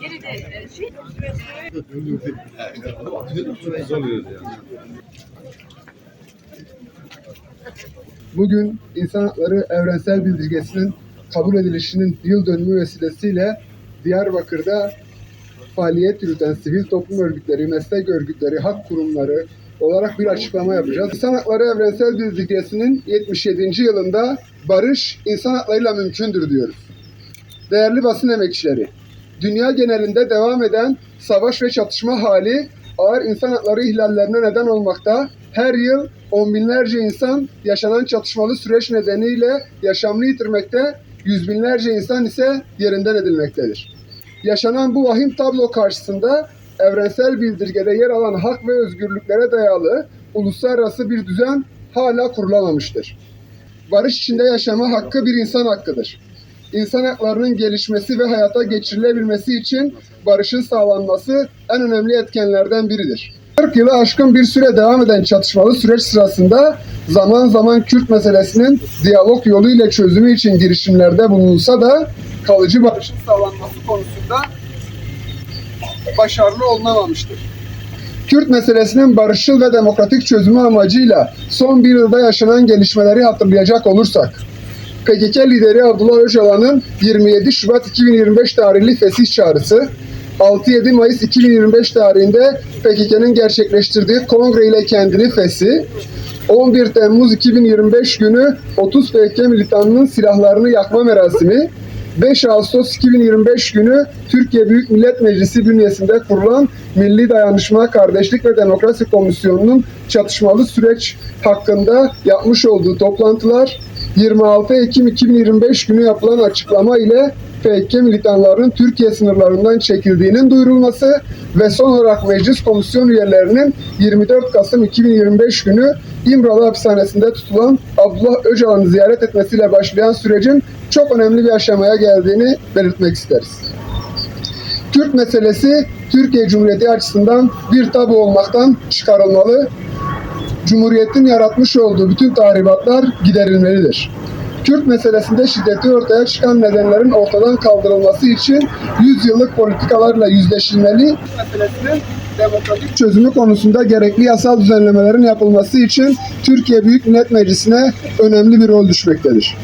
Geri de e, şey, Bugün İnsan Hakları Evrensel Bildirgesi'nin kabul edilişinin yıl dönümü vesilesiyle Diyarbakır'da faaliyet yürüten sivil toplum örgütleri, meslek örgütleri, hak kurumları olarak bir açıklama yapacağız. İnsan Hakları Evrensel Bildirgesi'nin 77. yılında barış insan haklarıyla mümkündür diyoruz. Değerli basın emekçileri, dünya genelinde devam eden savaş ve çatışma hali ağır insan hakları ihlallerine neden olmakta. Her yıl on binlerce insan yaşanan çatışmalı süreç nedeniyle yaşamını yitirmekte, yüz binlerce insan ise yerinden edilmektedir. Yaşanan bu vahim tablo karşısında evrensel bildirgede yer alan hak ve özgürlüklere dayalı uluslararası bir düzen hala kurulamamıştır. Barış içinde yaşama hakkı bir insan hakkıdır insan haklarının gelişmesi ve hayata geçirilebilmesi için barışın sağlanması en önemli etkenlerden biridir. 40 yılı aşkın bir süre devam eden çatışmalı süreç sırasında zaman zaman Kürt meselesinin diyalog yoluyla çözümü için girişimlerde bulunulsa da kalıcı barışın sağlanması konusunda başarılı olunamamıştır. Kürt meselesinin barışçıl ve demokratik çözümü amacıyla son bir yılda yaşanan gelişmeleri hatırlayacak olursak, PKK lideri Abdullah Öcalan'ın 27 Şubat 2025 tarihli fesih çağrısı, 6-7 Mayıs 2025 tarihinde PKK'nın gerçekleştirdiği kongre ile kendini fesi, 11 Temmuz 2025 günü 30 PKK militanının silahlarını yakma merasimi, 5 Ağustos 2025 günü Türkiye Büyük Millet Meclisi bünyesinde kurulan Milli Dayanışma, Kardeşlik ve Demokrasi Komisyonu'nun çatışmalı süreç hakkında yapmış olduğu toplantılar, 26 Ekim 2025 günü yapılan açıklama ile PKK militanlarının Türkiye sınırlarından çekildiğinin duyurulması ve son olarak meclis komisyon üyelerinin 24 Kasım 2025 günü İmralı hapishanesinde tutulan Abdullah Öcalan'ı ziyaret etmesiyle başlayan sürecin çok önemli bir aşamaya geldiğini belirtmek isteriz. Kürt meselesi Türkiye Cumhuriyeti açısından bir tabu olmaktan çıkarılmalı. Cumhuriyetin yaratmış olduğu bütün tahribatlar giderilmelidir. Kürt meselesinde şiddeti ortaya çıkan nedenlerin ortadan kaldırılması için 100 yıllık politikalarla yüzleşilmeli. Demokratik çözümü konusunda gerekli yasal düzenlemelerin yapılması için Türkiye Büyük Millet Meclisi'ne önemli bir rol düşmektedir.